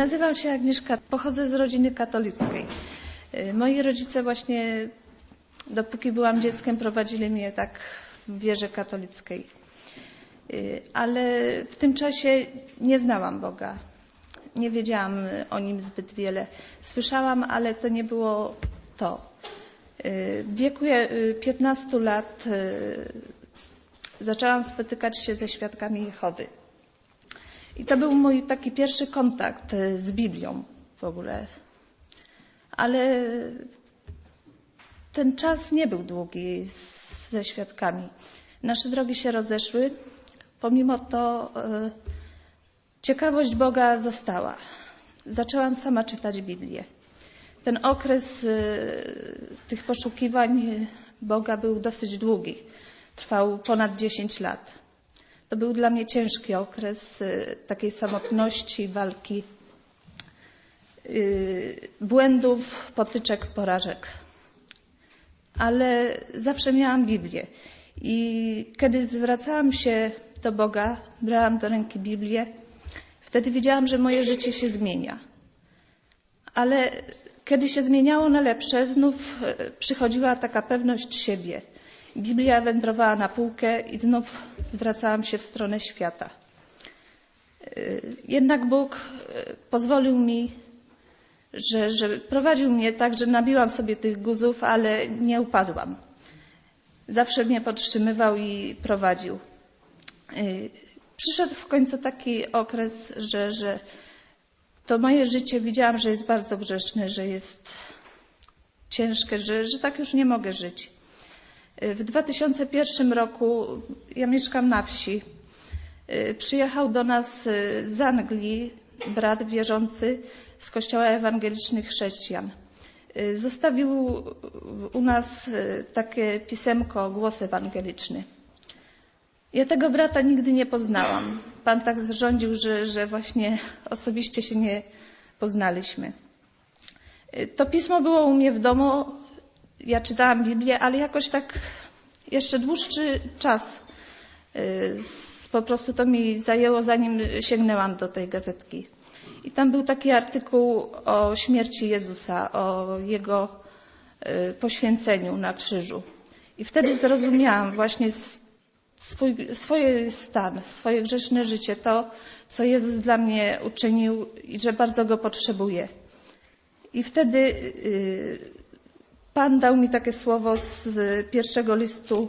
Nazywam się Agnieszka, pochodzę z rodziny katolickiej. Y, Moi rodzice właśnie, dopóki byłam dzieckiem, prowadzili mnie tak w wierze katolickiej. Y, Ale w tym czasie nie znałam Boga. Nie wiedziałam o Nim zbyt wiele. Słyszałam, ale to nie było to. Y, W wieku y, 15 lat zaczęłam spotykać się ze świadkami Jehowy. I to był mój taki pierwszy kontakt y, z Biblią w ogóle. Ale ten czas nie był długi ze świadkami. Nasze drogi się rozeszły. Pomimo to y, ciekawość Boga została. Zaczęłam sama czytać Biblię. Ten okres y, tych poszukiwań Boga był dosyć długi. Trwał ponad 10 lat. To był dla mnie ciężki okres y, takiej samotności, walki, y, błędów, potyczek, porażek. Ale zawsze miałam Biblię. I kiedy zwracałam się do Boga, brałam do ręki Biblię, wtedy wiedziałam, że moje życie się zmienia. Ale kiedy się zmieniało na lepsze, znów e, przychodziła taka pewność siebie. Biblia wędrowała na półkę i znów zwracałam się w stronę świata. E, Jednak Bóg e, pozwolił mi, że, że prowadził mnie tak, że nabiłam sobie tych guzów, ale nie upadłam. Zawsze mnie podtrzymywał i prowadził. Y, Przyszedł w końcu taki okres, że, że to moje życie widziałam, że jest bardzo grzeszne, że jest ciężkie, że, że tak już nie mogę żyć. W 2001 roku ja mieszkam na wsi. y, Przyjechał do nas y, z Anglii brat wierzący z Kościoła Ewangelicznych Chrześcijan. Y, Zostawił u nas takie pisemko, głos ewangeliczny. Ja tego brata nigdy nie poznałam. Pan tak zarządził, że, że właśnie osobiście się nie poznaliśmy. To pismo było u mnie w domu. Ja czytałam Biblię, ale jakoś tak jeszcze dłuższy czas y, po prostu to mi zajęło, zanim sięgnęłam do tej gazetki. I tam był taki artykuł o śmierci Jezusa, o jego y, poświęceniu na krzyżu. I wtedy zrozumiałam właśnie swój, swój stan, swoje grzeszne życie, to, co Jezus dla mnie uczynił i że bardzo go potrzebuję. I wtedy y, Pan dał mi takie słowo z pierwszego listu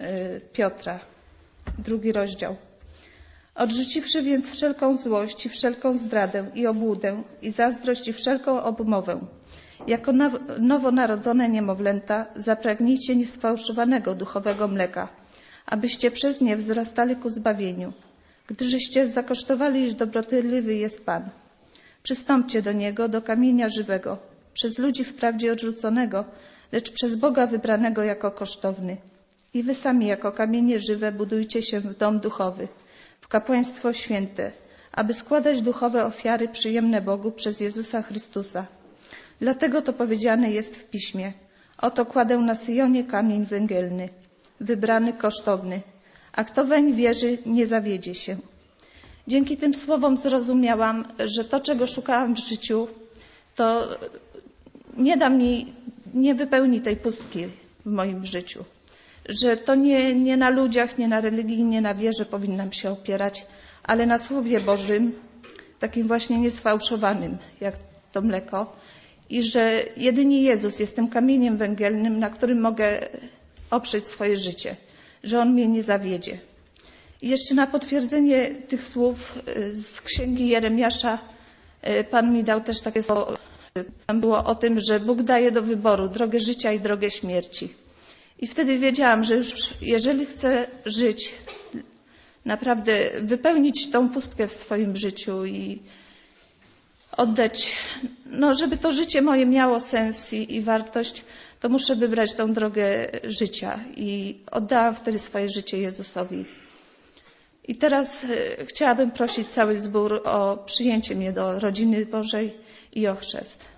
y, Piotra, drugi rozdział. Odrzuciwszy więc wszelką złość i wszelką zdradę i obłudę i zazdrość i wszelką obmowę, jako now- nowonarodzone niemowlęta zapragnijcie niesfałszowanego duchowego mleka, abyście przez nie wzrastali ku zbawieniu, gdyżeście zakosztowali, iż dobrotliwy jest Pan. Przystąpcie do Niego, do kamienia żywego, przez ludzi wprawdzie odrzuconego, lecz przez Boga wybranego jako kosztowny. I wy sami jako kamienie żywe budujcie się w dom duchowy, w kapłaństwo święte, aby składać duchowe ofiary przyjemne Bogu przez Jezusa Chrystusa. Dlatego to powiedziane jest w Piśmie. Oto kładę na Syjonie kamień węgielny, wybrany, kosztowny, a kto weń wierzy, nie zawiedzie się. Dzięki tym słowom zrozumiałam, że to, czego szukałam w życiu, to nie da mi, nie wypełni tej pustki w moim życiu. Że to nie, nie na ludziach, nie na religii, nie na wierze powinnam się opierać, ale na Słowie Bożym, takim właśnie niesfałszowanym, jak to mleko. I że jedynie Jezus jest tym kamieniem węgielnym, na którym mogę oprzeć swoje życie. Że On mnie nie zawiedzie. I jeszcze na potwierdzenie tych słów y, z księgi Jeremiasza y, Pan mi dał też takie słowo. Tam było o tym, że Bóg daje do wyboru drogę życia i drogę śmierci. I wtedy wiedziałam, że już jeżeli chcę żyć, naprawdę wypełnić tą pustkę w swoim życiu i oddać, no żeby to życie moje miało sens i, i wartość, to muszę wybrać tą drogę życia. I oddałam wtedy swoje życie Jezusowi. I teraz e, chciałabym prosić cały zbór o przyjęcie mnie do rodziny Bożej i o chrzest.